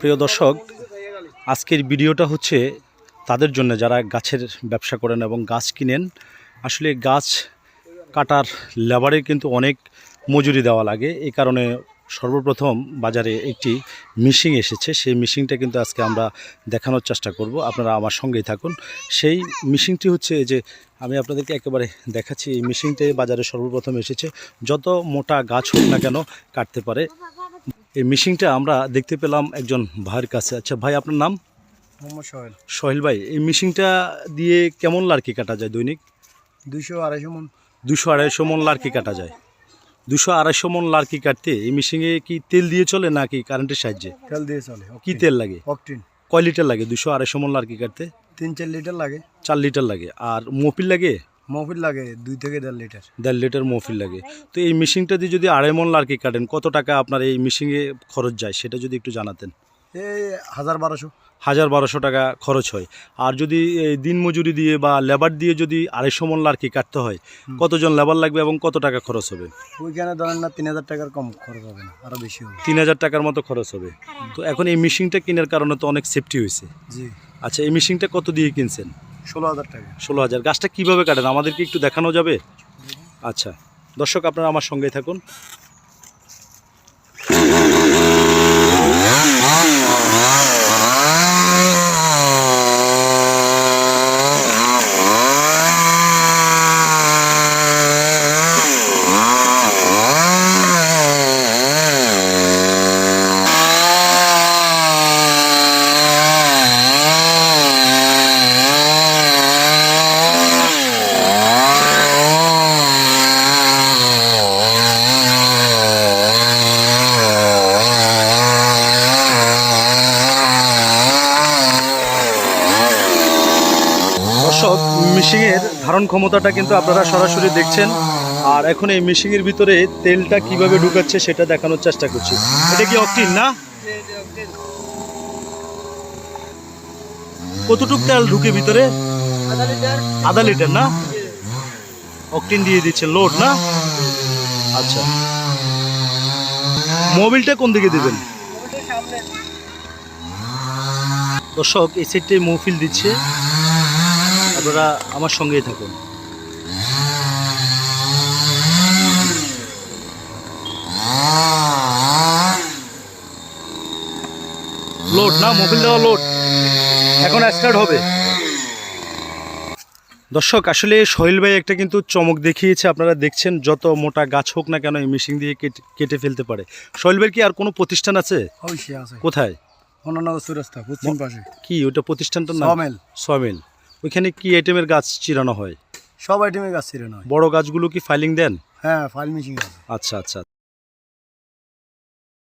প্রিয় দর্শক, আজকের ভিডিওটা হচ্ছে তাদের জন্য যারা গাছের ব্যবসা করেন এবং গাছ কিনেন। আসলে গাছ কাটার লেবারের কিন্তু অনেক মজুরি দেওয়া লাগে। এই কারণে সর্বপ্রথম বাজারে একটি মিশিং এসেছে। সেই মিশিংটা কিন্তু আজকে আমরা দেখানোর চেষ্টা করব। আপনারা আমার সঙ্গেই থাকুন। সেই মিশিংটি হচ্ছে যে আমি আপনাদেরকে একেবারে দেখাচ্ছি, এই মিশিংটাই বাজারে সর্বপ্রথম এসেছে। যত মোটা গাছ হোক না কেন কাটতে পারে। এই মিশিংটা আমরা দেখতে পেলাম একজন ভাইয়ের কাছে। আচ্ছা ভাই আপনার নাম? মোহাম্মদ সোহেল। সোহেল ভাই এই মিশিংটা দিয়ে কেমন লার্কি কাটা যায় দৈনিক? দুশো আড়াইশো মন। দুশো আড়াইশো মন লার্কি কাটা যায়। দুশো আড়াইশো মন লার্কি কাটতে এই মিশিংয়ে কি তেল দিয়ে চলে নাকি কারেন্টের সাহায্যে? তেল দিয়ে চলে কি তেল লাগে? অকটিন কয় লিটার লাগে দুশো আড়াইশো মন লার্কি কাটতে? তিন চার লিটার লাগে। চার লিটার লাগে। আর মফিল লাগে? মহফিল লাগে দুই থেকে দেড় লিটার। দেড় লিটার মফিল লাগে। তো এই মিশিংটা দিয়ে যদি আড়াই মন লার্কি কাটেন কত টাকা আপনার এই মিশিংয়ে খরচ যায়? সেটা যদি একটু জানাতেন। এই হাজার বারোশো। হাজার বারোশো টাকা খরচ হয়। আর যদি এই দিন মজুরি দিয়ে বা লেবার দিয়ে যদি আড়াইশো মন লার্কি কাটতে হয় কতজন লেবার লাগবে এবং কত টাকা খরচ হবে? ওইখানে ধরেন না তিন হাজার টাকার কম খরচ হবে না আরও বেশি হবে। তিন হাজার টাকার মতো খরচ হবে। তো এখন এই মেশিনটা কেনার কারণে তো অনেক সেফটি হয়েছে। জি। আচ্ছা এই মেশিনটা কত দিয়ে কিনছেন? ষোলো হাজার টাকা। ষোলো হাজার। গাছটা কীভাবে কাটেন? আমাদেরকে একটু দেখানো যাবে? আচ্ছা। দর্শক, আপনারা আমার সঙ্গেই থাকুন। দর্শক মিশিংয়ের ধারণ ক্ষমতাটা কিন্তু আপনারা সরাসরি দেখছেন। আর এখন এই মিশিংয়ের ভিতরে তেলটা কীভাবে ঢুকাচ্ছে সেটা দেখানোর চেষ্টা করছি। এটা কি অক্টিন না? কতটুক তেল ঢুকে ভিতরে? আধা লিটার না? অক্টিন দিয়ে দিচ্ছে, লোড না? আচ্ছা। মোবিলটা কোন দিকে দেবেন? দর্শক এই সাইডটাই মহফিল দিচ্ছে। আপনারা আমার সঙ্গেই থাকুন। লোড না মোবিল দেওয়া লোড। এখন স্টার্ট হবে। দর্শক আসলে সোহেল ভাই একটা কিন্তু চমক দেখিয়েছে আপনারা দেখছেন যত মোটা গাছ হোক না কেন এই মেশিন দিয়ে কেটে কেটে ফেলতে পারে। সোহেল ভাইয়ের কি আর কোনো প্রতিষ্ঠান আছে? আছে। কোথায়? অন্যান্য সুরাস্তা পশ্চিম পাশে। কি ওটা প্রতিষ্ঠানটার নাম? সমেল। সমেল। ওইখানে কি আইটেমের গাছ চিরানো হয়? সব আইটেমের গাছ চিরানো হয়। বড় গাছগুলো কি ফাইলিং দেন? হ্যাঁ ফাইল মিশিং আচ্ছা আচ্ছা।